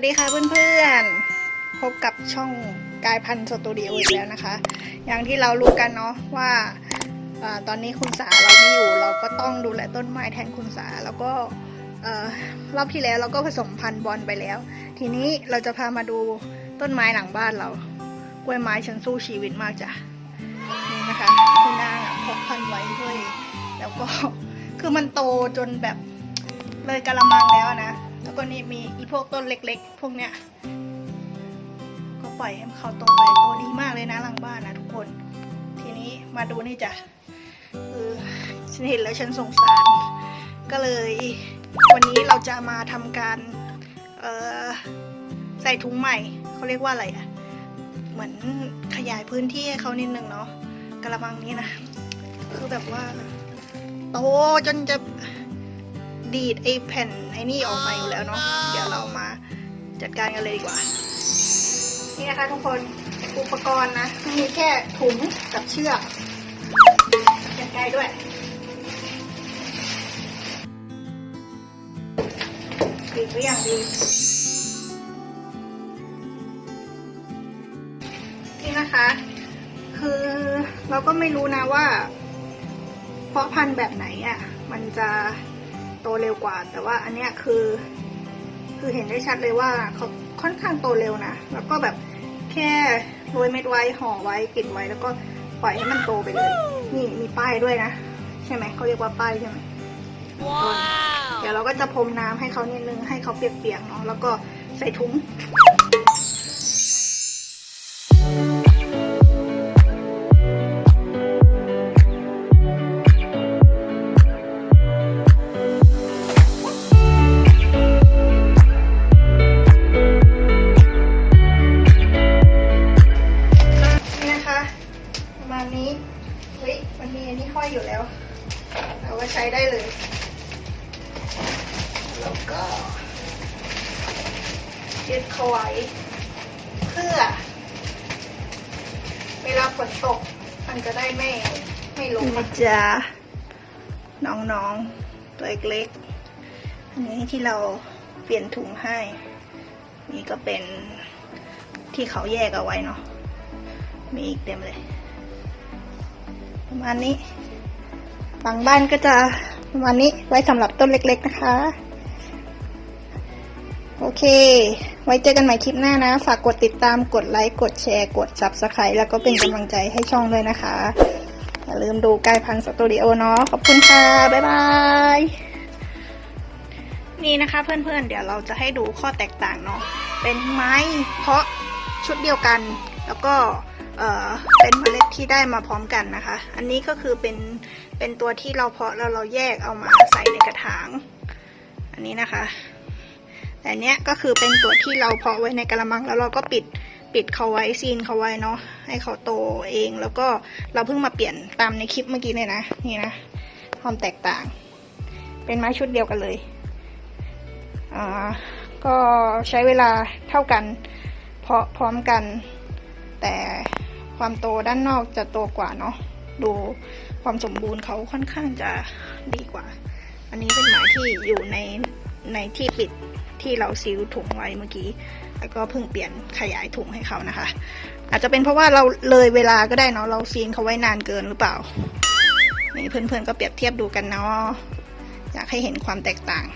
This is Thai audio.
วัสดีค่ะเพื่อนๆ พบกับช่องกายพันสตูดิโออีกแล้วนะคะ อย่างที่เรารู้กันเนาะว่าอตอนนี้คุณสาเราไม่อยู่ เราก็ต้องดูแลต้นไม้แทนคุณสาแล้วก็รอบที่แล้วเราก็ผสมพันธุ์บอลไปแล้ว ทีนี้เราจะพามาดูต้นไม้หลังบ้านเรา กล้วยไม้ฉันสู้ชีวิตมากจ้ะนี่นะคะคุณนางพกพันไว้ด้วย แล้วก็คือมันโตจนแบบเลยกะละมังแล้วนะ ก็นี่มีอีพวกต้นเล็ก ๆ พวกเนี้ย ก็ปล่อยให้เขาโตไปโตดีมากเลยนะหลังบ้านนะทุกคน ทีนี้มาดูนี่จ้ะคือฉันเห็นแล้วฉันสงสาร ก็เลย วันนี้เราจะมาทำการเอ่อใส่ถุงใหม่เขาเรียกว่าอะไรอะเหมือนขยายพื้นที่ให้เขานิดนึงเนาะกระมังนี้นะ คือแบบว่า โตจนจะ ดีดไอ้แผ่นไอ้นี่ออกมาอยู่แล้วเนาะเดี๋ยวเรามาจัดการกันเลยดีกว่า นี่นะคะทุกคนอุปกรณ์นะมีแค่ถุงกับเชือกจัดการด้วยปิดไว้อย่างดีนี่นะคะ คือเราก็ไม่รู้นะว่า เพราะพันธุ์แบบไหนอะ่ะ มันจะ โตเร็วกว่า แต่ว่าอันเนี้ยคือ คือเห็นได้ชัดเลยว่าเขาค่อนข้างโตเร็วนะ แล้วก็แบบแค่โรยเม็ดไว้ห่อไว้ปิดไว้แล้วก็ปล่อยให้มันโตไปเลย นี่มีป้ายด้วยนะ ใช่ไหมเขาเรียกว่าป้ายใช่ไหมต้นเดี๋ยวเราก็จะพรมน้ำให้เขานิดนึงให้เขาเปียกๆเนาะแล้วก็ใส่ถุง แล้วก็ยึดเขาไว้เพื่อ เวลาฝนตก มันจะได้ไม่ไม่ลงนะจ๊ะน้องๆ ตัวเล็กๆอันนี้ที่เราเปลี่ยนถุงให้ นี่ก็เป็นที่เขาแยกเอาไว้เนาะมีอีกเต็มเลย ประมาณนี้หลังบ้านก็จะประมาณนี้ไว้สำหรับต้นเล็กๆนะคะ เค ไว้เจอกันใหม่คลิปหน้านะ ฝากกดติดตาม กดไลค์ กดแชร์ กด subscribe แล้วก็เป็นกำลังใจให้ช่องด้วยนะคะ อย่าลืมดูกายพันสตูดิโอเนาะ ขอบคุณค่ะ บ๊ายบาย นี่นะคะเพื่อนๆ เดี๋ยวเราจะให้ดูข้อแตกต่างเนาะ เป็นไม้เพาะชุดเดียวกัน แล้วก็เออเป็นเมล็ดที่ได้มาพร้อมกันนะคะ อันนี้ก็คือเป็นเป็นตัวที่เราเพาะแล้วเราแยกเอามาใส่ในกระถาง อันนี้นะคะ แต่เนี้ยก็คือเป็นตัวที่เราเพาะไว้ในกระมังแล้วเราก็ปิดปิดเขาไว้ซีนเขาไว้เนาะให้เขาโตเองแล้วก็เราเพิ่งมาเปลี่ยนตามในคลิปเมื่อกี้เลยนะนี่นะความแตกต่าง เป็นไม้ชุดเดียวกันเลยอ่าก็ใช้เวลาเท่ากันเพาะพร้อมกัน แต่ความโตด้านนอกจะโตกว่าเนาะดูความสมบูรณ์เขาค่อนข้างจะดีกว่า อันนี้เป็นไม้ที่อยู่ใน ในที่ปิดที่เราซีลถุงไว้เมื่อกี้ แล้วก็เพิ่งเปลี่ยนขยายถุงให้เขานะคะ อาจจะเป็นเพราะว่าเราเลยเวลาก็ได้เนาะเราซีนเขาไว้นานเกินหรือเปล่า นี่เพื่อนๆก็เปรียบเทียบดูกันเนาะอยากให้เห็นความแตกต่าง